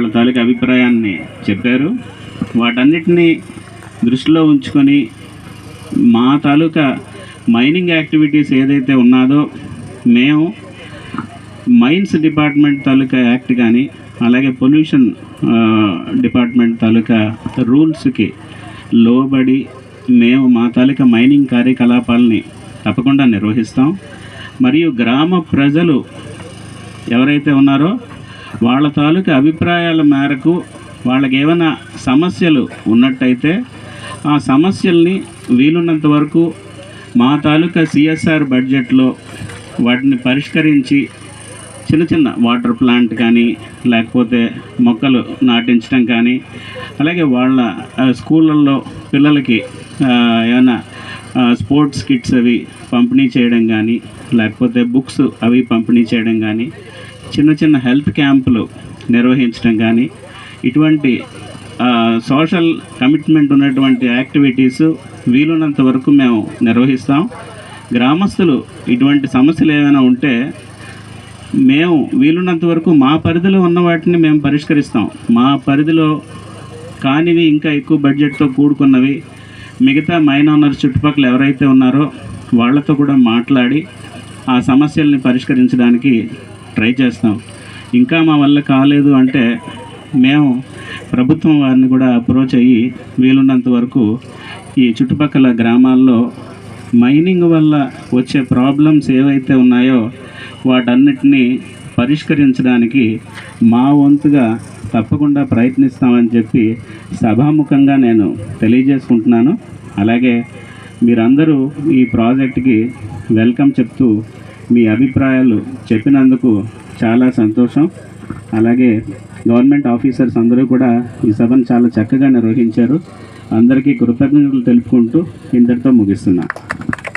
వాళ్ళ తాలూకా అభిప్రాయాన్ని చెప్పారు. వాటన్నిటినీ దృష్టిలో ఉంచుకొని మా తాలూకా మైనింగ్ యాక్టివిటీస్ ఏదైతే ఉన్నదో మేము మైన్స్ డిపార్ట్మెంట్ తాలూకా యాక్ట్ కానీ అలాగే పొల్యూషన్ డిపార్ట్మెంట్ తాలూకా రూల్స్కి లోబడి మేము మా తాలూకా మైనింగ్ కార్యకలాపాలని తప్పకుండా నిర్వహిస్తాం. మరియు గ్రామ ప్రజలు ఎవరైతే ఉన్నారో వాళ్ళ తాలూకా అభిప్రాయాల మేరకు వాళ్ళకి ఏమైనా సమస్యలు ఉన్నట్టయితే ఆ సమస్యల్ని వీలున్నంత వరకు మా తాలూకా సిఎస్ఆర్ బడ్జెట్లో వాటిని పరిష్కరించి చిన్న చిన్న వాటర్ ప్లాంట్ కానీ లేకపోతే మొక్కలు నాటించడం కానీ అలాగే వాళ్ళ స్కూళ్ళల్లో పిల్లలకి ఏమైనా స్పోర్ట్స్ కిట్స్ అవి పంపిణీ చేయడం కానీ లేకపోతే బుక్స్ అవి పంపిణీ చేయడం కానీ చిన్న చిన్న హెల్త్ క్యాంపులు నిర్వహించడం కానీ ఇటువంటి సోషల్ కమిట్మెంట్ ఉన్నటువంటి యాక్టివిటీస్ వీలున్నంత వరకు మేము నిర్వహిస్తాం. గ్రామస్తులు ఇటువంటి సమస్యలు ఏమైనా ఉంటే మేము వీలున్నంత వరకు మా పరిధిలో ఉన్న వాటిని మేము పరిష్కరిస్తాం. మా పరిధిలో కానివి ఇంకా ఎక్కువ బడ్జెట్తో కూడుకున్నవి మిగతా మైన్ చుట్టుపక్కల ఎవరైతే ఉన్నారో వాళ్ళతో కూడా మాట్లాడి ఆ సమస్యల్ని పరిష్కరించడానికి ట్రై చేస్తాం. ఇంకా మా వల్ల కాలేదు అంటే మేము ప్రభుత్వం వారిని కూడా అప్రోచ్ అయ్యి వీలున్నంత వరకు ఈ చుట్టుపక్కల గ్రామాల్లో మైనింగ్ వల్ల వచ్చే ప్రాబ్లమ్స్ ఏవైతే ఉన్నాయో వాటన్నిటినీ పరిష్కరించడానికి మా వంతుగా తప్పకుండా ప్రయత్నిస్తామని చెప్పి సభాముఖంగా నేను తెలియజేసుకుంటున్నాను. అలాగే మీరందరూ ఈ ప్రాజెక్ట్కి వెల్కమ్ చెప్తూ మీ అభిప్రాయాలు చెప్పినందుకు చాలా సంతోషం. అలాగే గవర్నమెంట్ ఆఫీసర్స్ అందరూ కూడా ఈ సభను చాలా చక్కగా నిర్వహించారు. అందరికీ కృతజ్ఞతలు తెలుపుకుంటూ ఇంతటితో ముగిస్తున్నాను